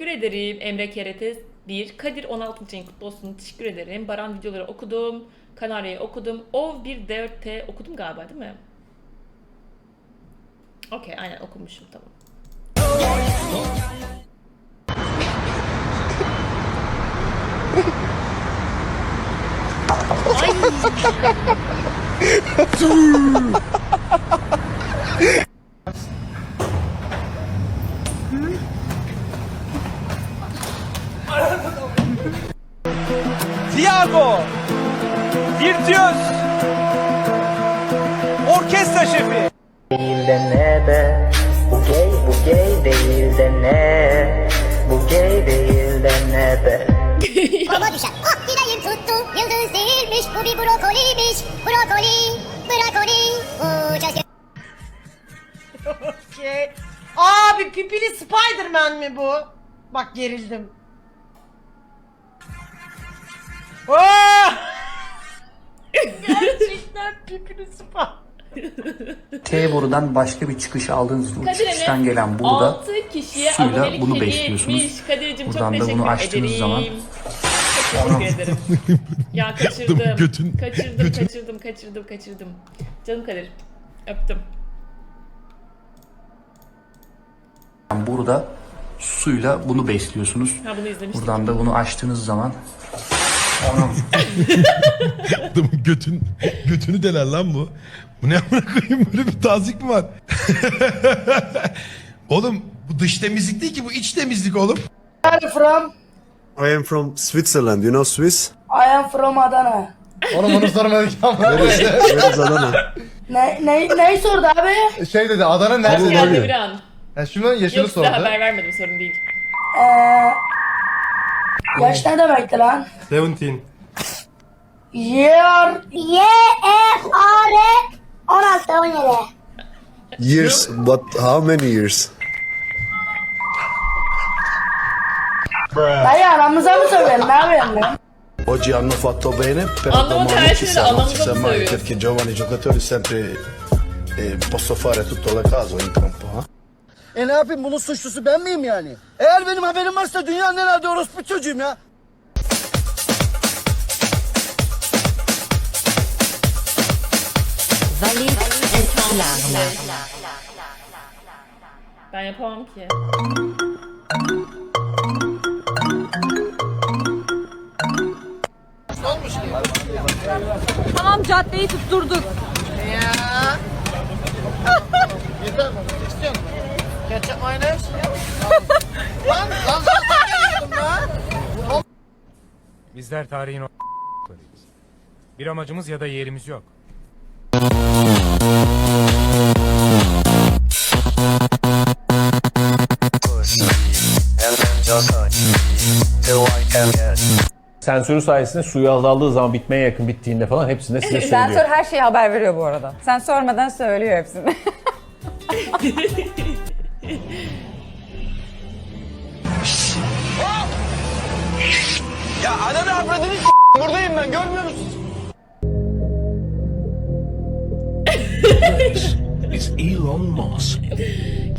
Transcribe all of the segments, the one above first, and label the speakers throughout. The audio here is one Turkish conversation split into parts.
Speaker 1: Teşekkür ederim Emre Kerete 1. Kadir 16. ayın kutlu olsun. Teşekkür ederim. Baran videoları okudum. Kanarya'yı okudum. Ov 1 4T okudum galiba değil mi? Okey aynen okumuşum tamam.
Speaker 2: Tiago, virtüöz, orkestra şefi.
Speaker 3: değil de ne be Bu gay bu gay değil de ne Bu gay değil de ne be
Speaker 4: Baba düşer. Ah dileğim tuttu. Yıldız değilmiş. Bu bir brokoliymiş. Brokoli. Brokoli. Uçacak.
Speaker 5: Okey. Abi pipili Spider-Man mi bu? Bak gerildim. Aa! Pipili Spider.
Speaker 6: T borudan başka bir çıkış aldığınızda o
Speaker 1: Kadir
Speaker 6: çıkıştan gelen burada
Speaker 1: 6 kişiye
Speaker 6: suyla bunu besliyorsunuz. Buradan da bunu açtığınız
Speaker 1: ederim.
Speaker 6: zaman-
Speaker 1: Çok teşekkür ederim. ya kaçırdım.
Speaker 7: Götün-
Speaker 1: kaçırdım,
Speaker 7: götün-
Speaker 1: kaçırdım, kaçırdım, kaçırdım. Canım Kadir. Öptüm.
Speaker 6: burada suyla bunu besliyorsunuz.
Speaker 1: Ha bunu.
Speaker 6: Buradan da bunu açtığınız zaman
Speaker 7: Adamın götün, götünü deler lan bu. Bu ne amına koyayım böyle bir tazik mi var? oğlum bu dış temizlik değil ki bu iç temizlik oğlum.
Speaker 8: from?
Speaker 9: I am from Switzerland. You know Swiss?
Speaker 8: I am from Adana.
Speaker 10: Oğlum onu sormadık ama.
Speaker 9: Where is, where is Adana?
Speaker 8: Ne, ne, neyi sordu abi?
Speaker 10: şey dedi Adana nerede? diyor.
Speaker 1: bir an.
Speaker 10: Ya şunun yaşını
Speaker 1: Yok size
Speaker 10: sordu.
Speaker 1: haber vermedim sorun değil.
Speaker 8: Eee... Yaş ne demekti lan?
Speaker 10: 17.
Speaker 8: Year...
Speaker 4: Y, E, A, R. 16, 17.
Speaker 9: Years. What? How many years?
Speaker 8: Dayı aramıza mı söyleyelim ne yapayım ben?
Speaker 9: Oggi hanno fatto bene, però
Speaker 1: Anlamadı
Speaker 9: domani ci
Speaker 1: şeyi de
Speaker 9: sa, non
Speaker 1: anlamı
Speaker 9: si
Speaker 1: da
Speaker 9: sa
Speaker 1: mı
Speaker 9: mai
Speaker 1: söylüyor?
Speaker 9: perché giovani giocatori sempre eh, posso fare tutto la casa entra un po'. eh.
Speaker 8: E ne yapayım bunun suçlusu ben miyim yani? Eğer benim haberim varsa dünyanın herhalde orospu çocuğum ya.
Speaker 1: Ben yapamam ki.
Speaker 5: Tamam caddeyi tutturduk.
Speaker 2: Bizler tarihin o Bir amacımız ya da yerimiz yok.
Speaker 11: Sensörü sayesinde suyu azaldığı zaman bitmeye yakın bittiğinde falan hepsinde size söylüyor.
Speaker 5: Sensör her şeyi haber veriyor bu arada. Sen sormadan söylüyor hepsini.
Speaker 2: ben görmüyor musun?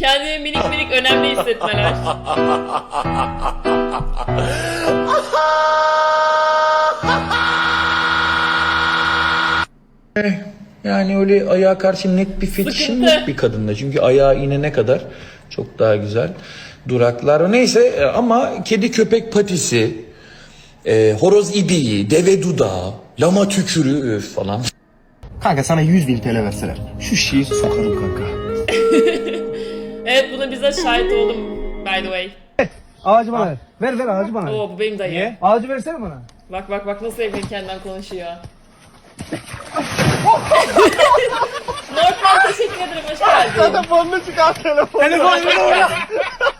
Speaker 1: Kendimi minik minik önemli hissetmeler.
Speaker 6: yani öyle ayağa karşı net bir fetişim yok bir kadında. Çünkü ayağa inene kadar çok daha güzel duraklar. Neyse e, ama kedi köpek patisi, e, horoz ibiği, deve dudağı, lama tükürüğü öf falan.
Speaker 10: Kanka sana 100 bin TL verseler. Şu şişeyi sokarım kanka.
Speaker 1: evet buna bize şahit oldum by the way.
Speaker 8: Ağacı bana ver. Ver ver ağacı bana.
Speaker 1: Oo bu benim dayı.
Speaker 8: Ağacı versene bana.
Speaker 1: Bak bak bak nasıl evin kendinden konuşuyor. Normal teşekkür ederim hoş geldin.
Speaker 10: Telefonunu çıkar telefonu. Telefonunu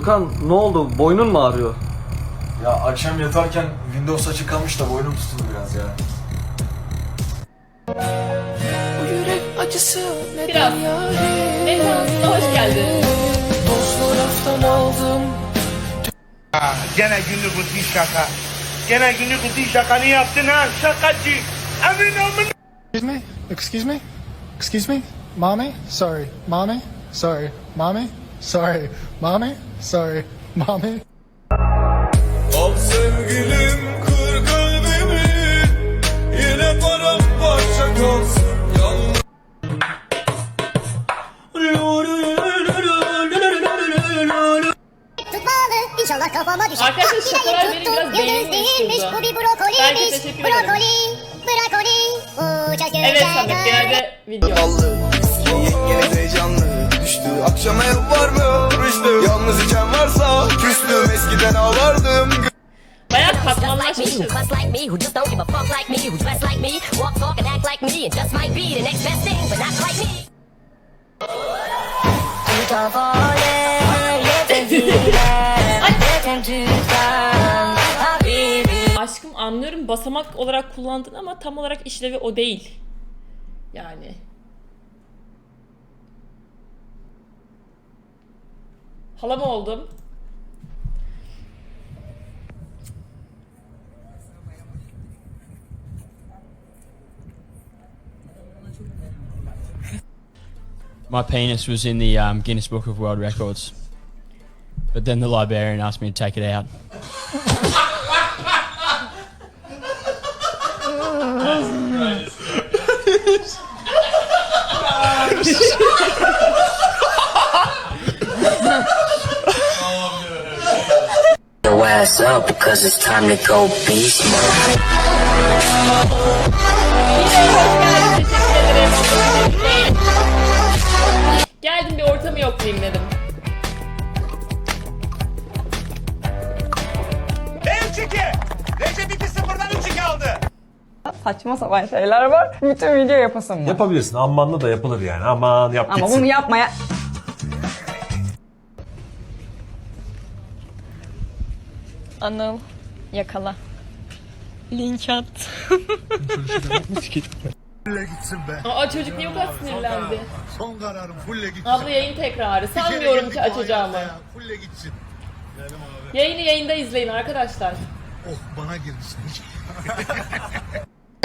Speaker 12: Gökhan ne oldu? Boynun mu ağrıyor?
Speaker 10: Ya akşam yatarken Windows açık kalmış da boynum tutuldu biraz ya.
Speaker 1: Biraz. Metansına hoş geldin.
Speaker 12: Gene günlük rutin şaka. Gene günlük rutin şakanı yaptın ha şakacı. Emin olun.
Speaker 10: Excuse me? Excuse me? Excuse me? Mommy? Sorry. Mommy? Sorry. Mommy? Sorry. Mommy? Sorry. Mommy?
Speaker 12: Al sevgilim kır kalbimi. Yine paramparça kalsın.
Speaker 13: Tutmalı inşallah kafama düşer.
Speaker 1: Arkadaşlar
Speaker 13: Ah,
Speaker 1: şakalar beni biraz
Speaker 13: Yıldız değilmiş bu bir brokoliymiş. Brokoli, brokoli. Uçak
Speaker 1: Evet Samet genelde video.
Speaker 12: Yengeniz heyecanlı düştü Akşama ev var mı rüştü Yalnız iken varsa küstüm Eskiden ağlardım
Speaker 1: Bayağı katmanlaşmışız.
Speaker 13: Bust like me, who just don't give a fuck like me, who dress like me, walk, talk, and act like me, and just might be the next best thing, but not quite me.
Speaker 1: Aşkım anlıyorum basamak olarak kullandın ama tam olarak işlevi o değil. Yani. Hala mı oldum?
Speaker 10: My penis was in the um, Guinness Book of World Records. But then the librarian asked me to take it out.
Speaker 14: Your ass up because it's time to go beast mode.
Speaker 1: Geldim bir ortamı yoklayayım dedim.
Speaker 15: Saçma sapan şeyler var. Bütün video yapasım var.
Speaker 16: Yapabilirsin. Ammanlı da yapılır yani. Aman yap
Speaker 15: Ama bunu yapmaya...
Speaker 17: Anıl yakala. Link at.
Speaker 1: Aa çocuk niye o kadar sinirlendi?
Speaker 12: Son kararım fulle gitsin.
Speaker 1: Abla yayın tekrarı. Sanmıyorum ki açacağımı.
Speaker 12: Fulle gitsin.
Speaker 1: Yayını yayında izleyin arkadaşlar.
Speaker 12: Oh bana girsin.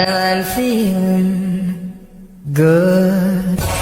Speaker 14: I'm feeling good.